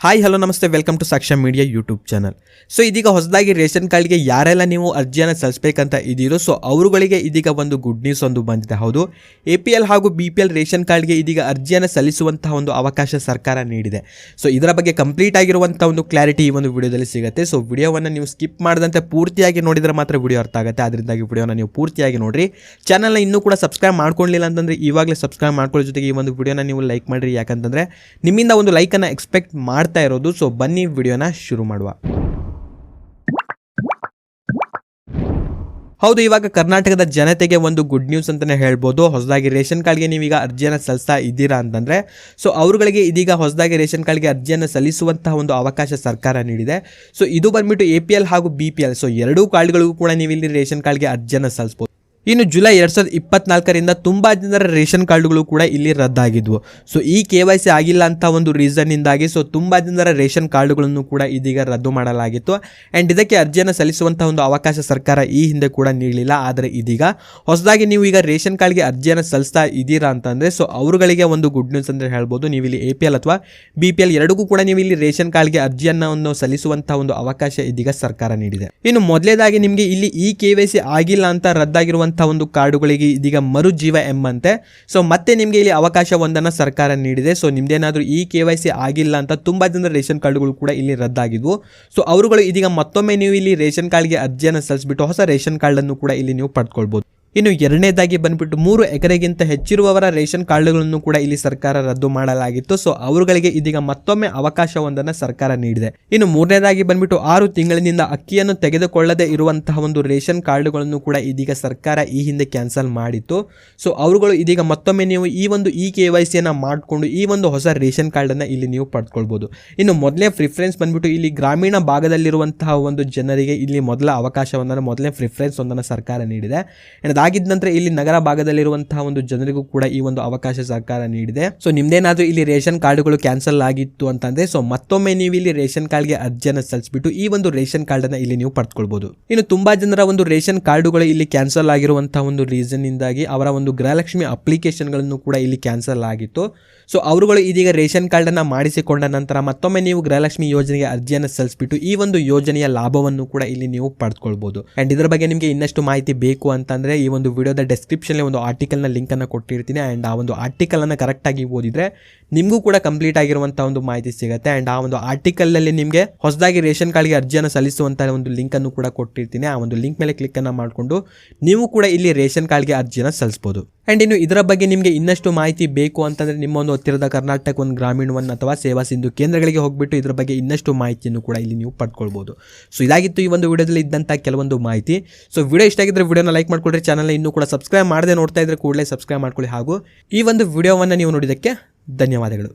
Hi hello ನಮಸ್ತೆ. Welcome to Sakshya media YouTube channel so ಇದೀಗ ಹೊಸದಾಗಿ ರೇಷನ್ ಕಾರ್ಡ್ಗೆ ಯಾರೆಲ್ಲ ನೀವು ಅರ್ಜಿಯನ್ನು ಸಲ್ಲಿಸಬೇಕಂತ ಇದ್ದೀರೋ ಸೊ ಅವರುಗಳಿಗೆ ಇದೀಗ ಒಂದು ಗುಡ್ ನ್ಯೂಸ್ ಒಂದು ಬಂದಿದೆ. ಹೌದು ಎ ಪಿ ಎಲ್ ಹಾಗೂ ಬಿ ಪಿ ಎಲ್ ರೇಷನ್ ಕಾರ್ಡ್ಗೆ ಇದೀಗ ಅರ್ಜಿಯನ್ನು ಸಲ್ಲಿಸುವಂತಹ ಒಂದು ಅವಕಾಶ ಸರ್ಕಾರ ನೀಡಿದೆ. ಸೊ ಇದರ ಬಗ್ಗೆ ಕಂಪ್ಲೀಟ್ ಆಗಿರುವಂಥ ಒಂದು ಕ್ಲಾರಿಟಿ ಈ ಒಂದು ವಿಡಿಯೋದಲ್ಲಿ ಸಿಗುತ್ತೆ. ಸೊ ವಿಡಿಯೋವನ್ನು ನೀವು ಸ್ಕಿಪ್ ಮಾಡದಂತೆ ಪೂರ್ತಿಯಾಗಿ ನೋಡಿದರೆ ಮಾತ್ರ ವಿಡಿಯೋ ಅರ್ಥ ಆಗುತ್ತೆ. ಅದರಿಂದಾಗಿ ವಿಡಿಯೋನ ನೀವು ಪೂರ್ತಿಯಾಗಿ ನೋಡಿರಿ. ಚಾನಲ್ನ ಇನ್ನೂ ಕೂಡ ಸಬ್ಸ್ಕ್ರೈಬ್ ಮಾಡ್ಕೊಳ್ಳಿಲ್ಲ ಅಂತಂದರೆ ಈವಾಗಲೇ ಸಬ್ಸ್ಕ್ರೈಬ್ ಮಾಡ್ಕೊಳ್ಳೋ ಜೊತೆಗೆ ಈ ಒಂದು ವಿಡಿಯೋನ ನೀವು ಲೈಕ್ ಮಾಡಿರಿ. ಯಾಕಂತಂದರೆ ನಿಮ್ಮಿಂದ ಒಂದು ಲೈಕನ್ನು ಎಕ್ಸ್ಪೆಕ್ಟ್ ಮಾಡ್ತಾ ಇರೋದು ಸೊ ಬನ್ನಿ ವಿಡಿಯೋನ ಶುರು ಮಾಡುವ. ಹೌದು, ಇವಾಗ ಕರ್ನಾಟಕದ ಜನತೆಗೆ ಒಂದು ಗುಡ್ ನ್ಯೂಸ್ ಅಂತಲೇ ಹೇಳ್ಬೋದು. ಹೊಸದಾಗಿ ರೇಷನ್ ಕಾರ್ಡ್ಗೆ ನೀವೀಗ ಅರ್ಜಿಯನ್ನು ಸಲ್ಲಿಸ್ತಾ ಇದ್ದೀರಾ ಅಂತಂದರೆ ಸೊ ಅವರುಗಳಿಗೆ ಇದೀಗ ಹೊಸದಾಗಿ ರೇಷನ್ ಕಾರ್ಡ್ಗೆ ಅರ್ಜಿಯನ್ನು ಸಲ್ಲಿಸುವಂತಹ ಒಂದು ಅವಕಾಶ ಸರ್ಕಾರ ನೀಡಿದೆ. ಸೊ ಇದು ಬಂದ್ಬಿಟ್ಟು ಎ ಹಾಗೂ ಬಿ ಪಿ ಎಲ್ ಸೊ ಎರಡೂ ಕೂಡ ನೀವು ಇಲ್ಲಿ ರೇಷನ್ ಕಾರ್ಡ್ಗೆ ಅರ್ಜಿಯನ್ನು ಸಲ್ಲಿಸ್ಬೋದು. ಇನ್ನು ಜುಲೈ ಎರಡು ಸಾವಿರದ ಇಪ್ಪತ್ನಾಲ್ಕರಿಂದ ತುಂಬ ಜನರ ರೇಷನ್ ಕಾರ್ಡ್ಗಳು ಕೂಡ ಇಲ್ಲಿ ರದ್ದಾಗಿದ್ವು. ಸೊ ಈ ಕೆ ವೈ ಸಿ ಆಗಿಲ್ಲ ಅಂತ ಒಂದು ರೀಸನ್ನಿಂದಾಗಿ ಸೊ ತುಂಬ ಜನರ ರೇಷನ್ ಕಾರ್ಡ್ಗಳನ್ನು ಕೂಡ ಇದೀಗ ರದ್ದು ಮಾಡಲಾಗಿತ್ತು. ಆ್ಯಂಡ್ ಇದಕ್ಕೆ ಅರ್ಜಿಯನ್ನು ಸಲ್ಲಿಸುವಂಥ ಒಂದು ಅವಕಾಶ ಸರ್ಕಾರ ಈ ಹಿಂದೆ ಕೂಡ ನೀಡಲಿಲ್ಲ. ಆದರೆ ಇದೀಗ ಹೊಸದಾಗಿ ನೀವು ಈಗ ರೇಷನ್ ಕಾರ್ಡ್ಗೆ ಅರ್ಜಿಯನ್ನು ಸಲ್ಲಿಸ್ತಾ ಇದ್ದೀರಾ ಅಂತಂದರೆ ಸೊ ಅವರುಗಳಿಗೆ ಒಂದು ಗುಡ್ ನ್ಯೂಸ್ ಅಂದರೆ ಹೇಳ್ಬೋದು. ನೀವು ಇಲ್ಲಿ ಎ ಪಿ ಎಲ್ ಅಥವಾ ಬಿ ಪಿ ಎಲ್ ಎರಡಕ್ಕೂ ಕೂಡ ನೀವು ಇಲ್ಲಿ ರೇಷನ್ ಕಾರ್ಡ್ಗೆ ಅರ್ಜಿಯನ್ನು ಸಲ್ಲಿಸುವಂಥ ಒಂದು ಅವಕಾಶ ಇದೀಗ ಸರ್ಕಾರ ನೀಡಿದೆ. ಇನ್ನು ಮೊದಲೇದಾಗಿ ನಿಮಗೆ ಇಲ್ಲಿ ಈ ಕೆ ಆಗಿಲ್ಲ ಅಂತ ರದ್ದಾಗಿರುವಂಥ ಒಂದು ಕಾರ್ಡುಗಳಿಗೆ ಇದೀಗ ಮರುಜೀವ ಎಂಬಂತೆ. ಸೊ ಮತ್ತೆ ನಿಮಗೆ ಇಲ್ಲಿ ಅವಕಾಶ ಒಂದನ್ನು ಸರ್ಕಾರ ನೀಡಿದೆ. ಸೊ ನಿಮ್ದೇನಾದರೂ ಈ ಕೆ ವೈ ಸಿ ಆಗಿಲ್ಲ ಅಂತ ತುಂಬ ಜನರ ರೇಷನ್ ಕಾರ್ಡುಗಳು ಕೂಡ ಇಲ್ಲಿ ರದ್ದಾಗಿದ್ವು. ಸೊ ಅವರುಗಳು ಇದೀಗ ಮತ್ತೊಮ್ಮೆ ನೀವು ಇಲ್ಲಿ ರೇಷನ್ ಕಾರ್ಡ್ಗೆ ಅರ್ಜಿಯನ್ನು ಸಲ್ಲಿಸಿಬಿಟ್ಟು ಹೊಸ ರೇಷನ್ ಕಾರ್ಡನ್ನು ಕೂಡ ಇಲ್ಲಿ ನೀವು ಪಡ್ಕೊಳ್ಬೋದು. ಇನ್ನು ಎರಡನೇದಾಗಿ ಬಂದ್ಬಿಟ್ಟು ಮೂರು ಎಕರೆಗಿಂತ ಹೆಚ್ಚಿರುವವರ ರೇಷನ್ ಕಾರ್ಡ್ಗಳನ್ನು ಕೂಡ ಇಲ್ಲಿ ಸರ್ಕಾರ ರದ್ದು ಮಾಡಲಾಗಿತ್ತು. ಸೊ ಅವರುಗಳಿಗೆ ಇದೀಗ ಮತ್ತೊಮ್ಮೆ ಅವಕಾಶವೊಂದನ್ನು ಸರ್ಕಾರ ನೀಡಿದೆ. ಇನ್ನು ಮೂರನೇದಾಗಿ ಬಂದ್ಬಿಟ್ಟು ಆರು ತಿಂಗಳಿನಿಂದ ಅಕ್ಕಿಯನ್ನು ತೆಗೆದುಕೊಳ್ಳದೆ ಇರುವಂತಹ ಒಂದು ರೇಷನ್ ಕಾರ್ಡ್ಗಳನ್ನು ಕೂಡ ಇದೀಗ ಸರ್ಕಾರ ಈ ಹಿಂದೆ ಕ್ಯಾನ್ಸಲ್ ಮಾಡಿತ್ತು. ಸೊ ಅವರುಗಳು ಇದೀಗ ಮತ್ತೊಮ್ಮೆ ನೀವು ಈ ಒಂದು ಇ ಕೆ ವೈ ಸಿಯನ್ನು ಮಾಡಿಕೊಂಡು ಈ ಒಂದು ಹೊಸ ರೇಷನ್ ಕಾರ್ಡನ್ನು ಇಲ್ಲಿ ನೀವು ಪಡ್ಕೊಳ್ಬೋದು. ಇನ್ನು ಮೊದಲೇ ಪ್ರಿಫರೆನ್ಸ್ ಬಂದ್ಬಿಟ್ಟು ಇಲ್ಲಿ ಗ್ರಾಮೀಣ ಭಾಗದಲ್ಲಿರುವಂತಹ ಒಂದು ಜನರಿಗೆ ಇಲ್ಲಿ ಮೊದಲ ಅವಕಾಶವನ್ನು ಮೊದಲೇ ಪ್ರಿಫರೆನ್ಸ್ ಒಂದನ್ನು ಸರ್ಕಾರ ನೀಡಿದೆ. ಅದಾಗಿದ್ದ ನಂತರ ಇಲ್ಲಿ ನಗರ ಭಾಗದಲ್ಲಿರುವಂತಹ ಒಂದು ಜನರಿಗೂ ಕೂಡ ಈ ಒಂದು ಅವಕಾಶ ಸರ್ಕಾರ ನೀಡಿದೆ. ಸೊ ನಿಮ್ದೇನಾದ್ರೂ ಇಲ್ಲಿ ರೇಷನ್ ಕಾರ್ಡ್ಗಳು ಕ್ಯಾನ್ಸಲ್ ಆಗಿತ್ತು ಅಂತಂದ್ರೆ ಸೊ ಮತ್ತೊಮ್ಮೆ ನೀವು ಇಲ್ಲಿ ರೇಷನ್ ಕಾರ್ಡ್ಗೆ ಅರ್ಜಿಯನ್ನು ಸಲ್ಲಿಸ್ಬಿಟ್ಟು ಈ ಒಂದು ರೇಷನ್ ಕಾರ್ಡ್ ಅನ್ನ ಇಲ್ಲಿ ನೀವು ಪಡ್ಕೊಳ್ಬಹುದು ಇನ್ನು ತುಂಬಾ ಜನರ ಒಂದು ರೇಷನ್ ಕಾರ್ಡ್ಗಳು ಇಲ್ಲಿ ಕ್ಯಾನ್ಸಲ್ ಆಗಿರುವಂತಹ ಒಂದು ರೀಸನ್ ಇಂದಾಗಿ ಅವರ ಒಂದು ಗೃಹಲಕ್ಷ್ಮಿ ಅಪ್ಲಿಕೇಶನ್ಗಳನ್ನು ಕೂಡ ಇಲ್ಲಿ ಕ್ಯಾನ್ಸಲ್ ಆಗಿತ್ತು. ಸೊ ಅವರುಗಳು ಇದೀಗ ರೇಷನ್ ಕಾರ್ಡ್ ಅನ್ನ ಮಾಡಿಸಿಕೊಂಡ ನಂತರ ಮತ್ತೊಮ್ಮೆ ನೀವು ಗೃಹಲಕ್ಷ್ಮಿ ಯೋಜನೆಗೆ ಅರ್ಜಿಯನ್ನು ಸಲ್ಲಿಸ್ಬಿಟ್ಟು ಈ ಒಂದು ಯೋಜನೆಯ ಲಾಭವನ್ನು ಕೂಡ ಇಲ್ಲಿ ನೀವು ಪಡ್ಕೊಳ್ಬಹುದು ಅಂಡ್ ಇದರ ಬಗ್ಗೆ ನಿಮಗೆ ಇನ್ನಷ್ಟು ಮಾಹಿತಿ ಬೇಕು ಅಂತಂದ್ರೆ, ಈ ಒಂದು ವಿಡಿಯೋದ ಡೆಸ್ಕ್ರಿಪ್ಷನ್ಲಿ ಒಂದು ಆರ್ಟಿಕಲ್ನ ಲಿಂಕನ್ನು ಕೊಟ್ಟಿರ್ತೀನಿ. ಆ್ಯಂಡ್ ಆ ಒಂದು ಆರ್ಟಿಕಲನ್ನು ಕರೆಕ್ಟಾಗಿ ಓದಿದರೆ ನಿಮಗೂ ಕೂಡ ಕಂಪ್ಲೀಟ್ ಆಗಿರುವಂಥ ಒಂದು ಮಾಹಿತಿ ಸಿಗುತ್ತೆ. ಆ್ಯಂಡ್ ಆ ಒಂದು ಆರ್ಟಿಕಲಲ್ಲಿ ನಿಮಗೆ ಹೊಸದಾಗಿ ರೇಷನ್ ಕಾರ್ಡ್ಗೆ ಅರ್ಜಿಯನ್ನು ಸಲ್ಲಿಸುವಂಥ ಒಂದು ಲಿಂಕನ್ನು ಕೂಡ ಕೊಟ್ಟಿರ್ತೀನಿ. ಆ ಒಂದು ಲಿಂಕ್ ಮೇಲೆ ಕ್ಲಿಕ್ಕನ್ನು ಮಾಡಿಕೊಂಡು ನೀವು ಕೂಡ ಇಲ್ಲಿ ರೇಷನ್ ಕಾರ್ಡ್ಗೆ ಅರ್ಜಿಯನ್ನು ಸಲ್ಲಿಸ್ಬೋದು. ಆ್ಯಂಡ್ ಇನ್ನು ಇದರ ಬಗ್ಗೆ ನಿಮಗೆ ಇನ್ನಷ್ಟು ಮಾಹಿತಿ ಬೇಕು ಅಂತಂದರೆ ನಿಮ್ಮ ಒಂದು ಹತ್ತಿರದ ಕರ್ನಾಟಕ ಒಂದು ಗ್ರಾಮೀಣ ಒನ್ ಅಥವಾ ಸೇವಾ ಸಿಂಧು ಕೇಂದ್ರಗಳಿಗೆ ಹೋಗಿಬಿಟ್ಟು ಇದರ ಬಗ್ಗೆ ಇನ್ನಷ್ಟು ಮಾಹಿತಿಯನ್ನು ಕೂಡ ಇಲ್ಲಿ ನೀವು ಪಡ್ಕೊಳ್ಬೋದು. ಸೊ ಇದಾಗಿತ್ತು ಈ ಒಂದು ವಿಡಿಯೋದಲ್ಲಿ ಇದ್ದಂಥ ಕೆಲವೊಂದು ಮಾಹಿತಿ. ಸೊ ವಿಡಿಯೋ ಇಷ್ಟ ಆಗಿದ್ದರೆ ವಿಡಿಯೋನ ಲೈಕ್ ಮಾಡ್ಕೊಳ್ರಿ ಚಾನಲ್ ಇನ್ನೂ ಕೂಡ ಸಬ್ಸ್ಕ್ರೈಬ್ ಮಾಡದೆ ನೋಡ್ತಾ ಇದ್ರೆ ಕೂಡಲೇ ಸಬ್ಸ್ಕ್ರೈಬ್ ಮಾಡ್ಕೊಳ್ಳಿ. ಹಾಗೂ ಈ ಒಂದು ವಿಡಿಯೋವನ್ನು ನೀವು ನೋಡಿದ್ದಕ್ಕೆ ಧನ್ಯವಾದಗಳು.